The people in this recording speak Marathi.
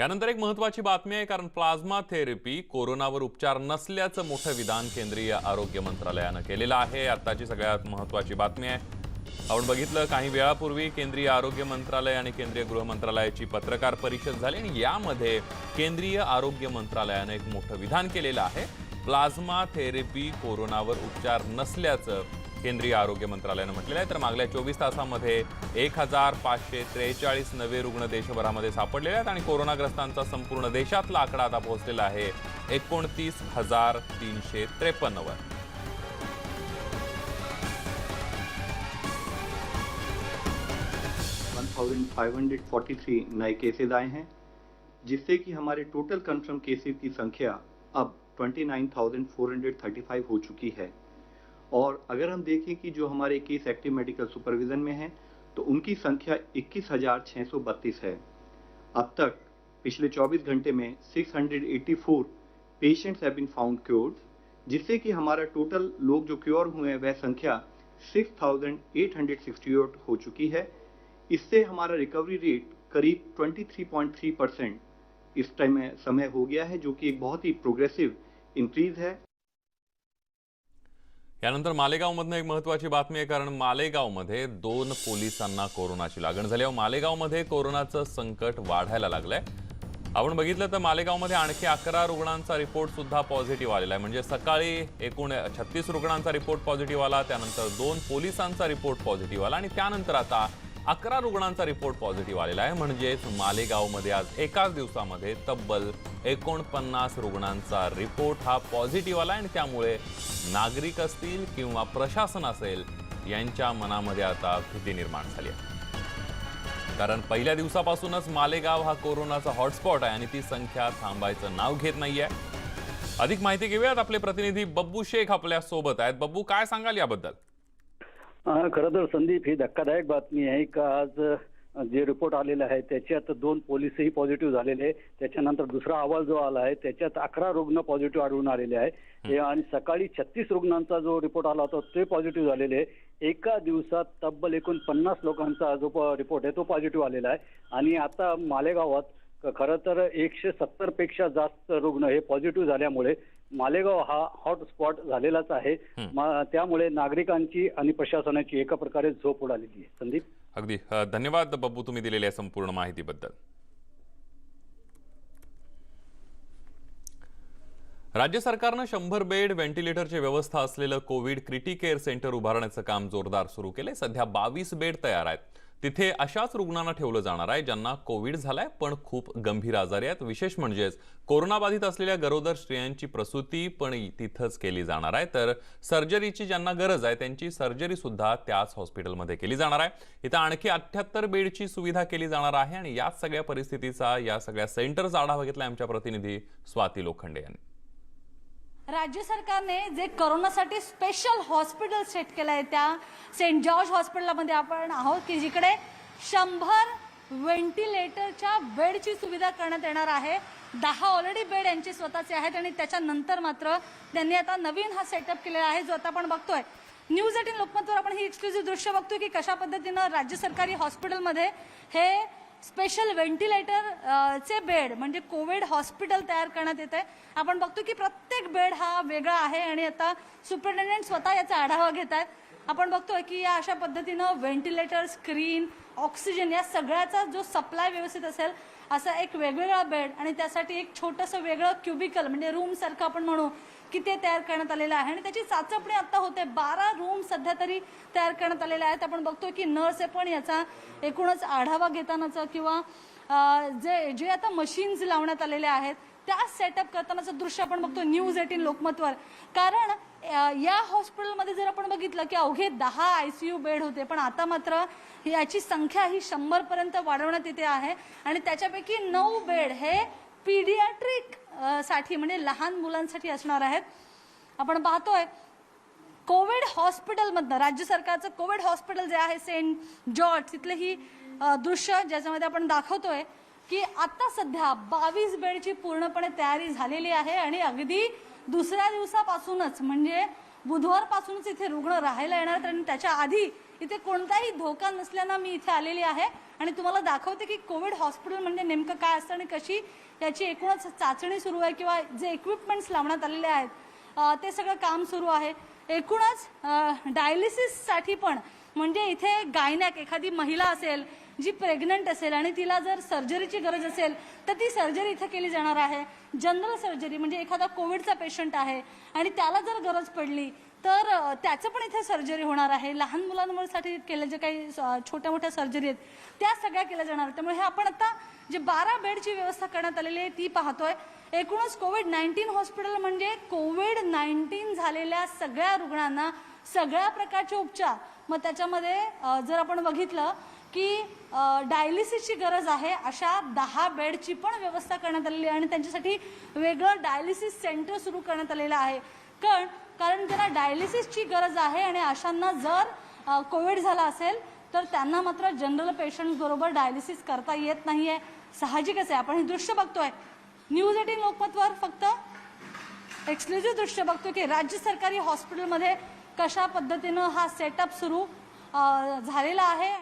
यानंतर एक महत्वाची बातमी आहे कारण प्लाझ्मा थेरपी कोरोनावर उपचार नसल्याचं मोठं विधान केंद्रीय आरोग्य मंत्रालयानं केलेलं आहे. आताची सगळ्यात महत्वाची बातमी आहे. आपण बघितलं काही वेळापूर्वी केंद्रीय आरोग्य मंत्रालय आणि केंद्रीय गृह मंत्रालयाची पत्रकार परिषद झाली आणि यामध्ये केंद्रीय आरोग्य मंत्रालयानं एक मोठं विधान केलेलं आहे. प्लाझ्मा थेरपी कोरोनावर उपचार नसल्याचं केंद्रीय आरोग्य मंत्रालयानं म्हटलेलं आहे. तर मागल्या चोवीस तासामध्ये एक हजार पाचशे त्रेचाळीस नवे रुग्ण देशभरामध्ये सापडलेले आहेत आणि कोरोनाग्रस्तांचा संपूर्ण देशातला आकडा आता पोहोचलेला आहे. एकोणतीस हजार तीनशे त्रेपन्नवर. 1543 नए केसेज आए हैं जिससे कि हमारे टोटल कंफर्म केसेज की संख्या अब 29,435 हो चुकी है। और अगर हम देखें कि जो हमारे केस एक्टिव मेडिकल सुपरविजन में हैं तो उनकी संख्या 21,632 है। अब तक पिछले 24 घंटे में 684 patients have been found cured जिससे कि हमारा टोटल लोग जो क्योर हुए हैं वह संख्या 6,868 हो चुकी है। इससे हमारा रिकवरी रेट करीब 23.3 परसेंट इस टाइम समय हो गया है जो कि एक बहुत ही प्रोग्रेसिव इंक्रीज है। यानंतर मालेगावमधनं एक महत्वाची बातमी आहे कारण मालेगावमध्ये दोन पोलिसांना कोरोनाची लागण झाली आहे. मालेगावमध्ये कोरोनाचं संकट वाढायला लागलंय. आपण बघितलं तर मालेगावमध्ये आणखी अकरा रुग्णांचा रिपोर्ट सुद्धा पॉझिटिव्ह आलेला आहे. म्हणजे सकाळी एकूण छत्तीस रुग्णांचा रिपोर्ट पॉझिटिव्ह आला त्यानंतर दोन पोलिसांचा रिपोर्ट पॉझिटिव्ह आला आणि त्यानंतर आता अकरा रुग्णांचा रिपोर्ट पॉझिटिव्ह आलेला आहे. म्हणजेच मालेगावमध्ये आज एकाच दिवसामध्ये तब्बल एकोणपन्नास रुग्णांचा रिपोर्ट हा पॉझिटिव्ह आला आणि त्यामुळे नागरिक असतील किंवा प्रशासन असेल यांच्या मनामध्ये आता भीती निर्माण झाली आहे. कारण पहिल्या दिवसापासूनच मालेगाव हा कोरोनाचा हॉटस्पॉट आहे आणि ती संख्या थांबायचं नाव घेत नाहीये. अधिक माहिती घेऊयात. आपले प्रतिनिधी बब्बू शेख आपल्यासोबत आहेत. बब्बू काय सांगाल याबद्दल? खरं तर संदीप ही धक्कादायक बातमी आहे का आज जे रिपोर्ट आलेला आहे त्याच्यात दोन पोलिसही पॉझिटिव्ह झालेले त्याच्यानंतर दुसरा अहवाल जो आला आहे त्याच्यात अकरा रुग्ण पॉझिटिव्ह आढळून आलेले आहे आणि सकाळी छत्तीस रुग्णांचा जो रिपोर्ट आला होता ते पॉझिटिव्ह झालेले आहे. एका दिवसात तब्बल एकूण पन्नास लोकांचा जो प- रिपोर्ट आहे तो पॉझिटिव्ह आलेला आहे. आणि आता मालेगावात खरं तर एकशे सत्तरपेक्षा जास्त रुग्ण हे पॉझिटिव्ह झाल्यामुळे मालेगाव हा हॉटस्पॉट झालेलाच आहे. त्यामुळे नागरिकांची आणि प्रशासनाची एका प्रकारे झोप उडालेली आहे. संदीप? अगदी. धन्यवाद बब्बू तुम्ही दिलेल्या संपूर्ण माहितीबद्दल. राज्य सरकारनं शंभर बेड व्हेंटिलेटरची व्यवस्था असलेलं कोविड क्रिटी केअर सेंटर उभारण्याचं काम जोरदार सुरू केलंय. सध्या बावीस बेड तयार आहेत. तिथे अशाच रुग्णांना ठेवलं जाणार आहे ज्यांना कोविड झालाय पण खूप गंभीर आजारी आहेत. विशेष म्हणजेच कोरोनाबाधित असलेल्या गरोदर स्त्रियांची प्रसूती पण तिथंच केली जाणार आहे. तर सर्जरीची ज्यांना गरज आहे त्यांची सर्जरी सुद्धा त्याच हॉस्पिटलमध्ये केली जाणार आहे. इथं आणखी अठ्याहत्तर बेडची सुविधा केली जाणार आहे आणि याच सगळ्या परिस्थितीचा या सगळ्या सेंटरचा आढावा घेतला आमच्या प्रतिनिधी स्वाती लोखंडे यांनी. राज्य सरकारने जे करोनासाठी स्पेशल हॉस्पिटल सेट केलं आहे त्या सेंट जॉर्ज हॉस्पिटलमध्ये आपण आहोत की जिकडे शंभर व्हेंटिलेटरच्या बेडची सुविधा करण्यात येणार आहे. दहा ऑलरेडी बेड यांचे स्वतःचे आहेत आणि त्याच्यानंतर मात्र त्यांनी आता नवीन हा सेटअप केलेला आहे जो आता आपण बघतोय. न्यूज एटीन लोकमतवर आपण ही एक्सक्लुझिव्ह दृश्य बघतोय की कशा पद्धतीनं राज्य सरकारी हॉस्पिटलमध्ये हे स्पेशल व्हेंटिलेटर चे बेड म्हणजे कोविड हॉस्पिटल तयार करण्यात येत आहे आपण बघतो की प्रत्येक बेड हा वेगळा आहे आणि आता सुपरिटेंडेंट स्वतः याचा आढावा घेत आहेत आपण बघतोय की या अशा पद्धतीनं व्हेंटिलेटर स्क्रीन ऑक्सिजन या सगळ्याचा जो सप्लाय व्यवस्थित असेल असा एक वेगवेगळा बेड आणि त्यासाठी एक छोटंसं वेगळं क्युबिकल म्हणजे रूमसारखं आपण म्हणू की ते तयार करण्यात आलेलं आहे आणि त्याची चाचपणी आता होते. बारा रूम सध्या तरी तयार करण्यात आलेले आहेत. आपण बघतोय की नर्स आहे पण याचा एकूणच आढावा घेतानाचा किंवा जे जे आता मशीन्स लावण्यात आलेले आहेत त्या सेटअप करतानाचं दृश्य आपण बघतो न्यूज एटीन लोकमतवर. कारण या हॉस्पिटलमध्ये जर आपण बघितलं की अवघे दहा आय सी यू बेड होते पण आता मात्र याची संख्या ही शंभरपर्यंत वाढवण्यात येते आहे. आणि त्याच्यापैकी नऊ बेड हे पीडियाट्रिकसाठी म्हणजे लहान मुलांसाठी असणार आहेत. आपण पाहतोय कोविड हॉस्पिटलमधनं राज्य सरकारचं कोविड हॉस्पिटल जे आहे सेंट जॉर्ज तिथले ही दृश्य ज्याच्यामध्ये आपण दाखवतोय की आता सध्या बावीस बेडची पूर्णपणे तयारी झालेली आहे आणि अगदी दुसऱ्या दिवसापासूनच म्हणजे बुधवारपासूनच इथे रुग्ण राहायला येणार आहेत आणि त्याच्या आधी इथे कोणताही धोका नसल्यानं मी इथे आलेली आहे. आणि तुम्हाला दाखवते की कोविड हॉस्पिटल म्हणजे नेमकं काय असतं आणि कशी याची एकूणच चाचणी सुरू आहे किंवा जे इक्विपमेंट्स लावण्यात आलेले आहेत ते सगळं काम सुरू आहे. एकूणच डायलिसिससाठी पण म्हणजे इथे गायनॅक एखादी महिला असेल जी प्रेग्नंट असेल आणि तिला जर सर्जरीची गरज असेल तर ती सर्जरी इथे केली जाणार आहे. जनरल सर्जरी म्हणजे एखादा कोविडचा पेशंट आहे आणि त्याला जर गरज पडली तर त्याचं पण इथे सर्जरी होणार आहे. लहान मुलांवरसाठी केल्या जे काही छोट्या मोठ्या सर्जरी आहेत त्या सगळ्या केल्या जाणार. त्यामुळे हे आपण आता जे बारा बेडची व्यवस्था करण्यात आलेली आहे ती पाहतोय. एकूणच कोविड नाईन्टीन हॉस्पिटल म्हणजे कोविड नाईन्टीन झालेल्या सगळ्या रुग्णांना सगळ्या प्रकारचे उपचार. मग त्याच्यामध्ये जर आपण बघितलं की डायलिसिसची गरज आहे अशा दहा बेडची पण व्यवस्था करण्यात आलेली आहे आणि त्यांच्यासाठी वेगळं डायलिसिस सेंटर सुरू करण्यात आलेलं आहे. कारण कारण त्यांना डायलिसिसची गरज आहे आणि अशांना जर कोविड झाला असेल तर त्यांना मात्र जनरल पेशंट बरोबर डायलिसिस करता येत नाही आहे साहजिकच आहे. आपण हे दृश्य बघतोय. न्यूज एटीन लोकमतवर फक्त एक्सक्लुझिव्ह दृश्य बघतो की राज्य सरकारी हॉस्पिटलमध्ये कशा पद्धतीनं हा सेटअप सुरू झालेला आहे.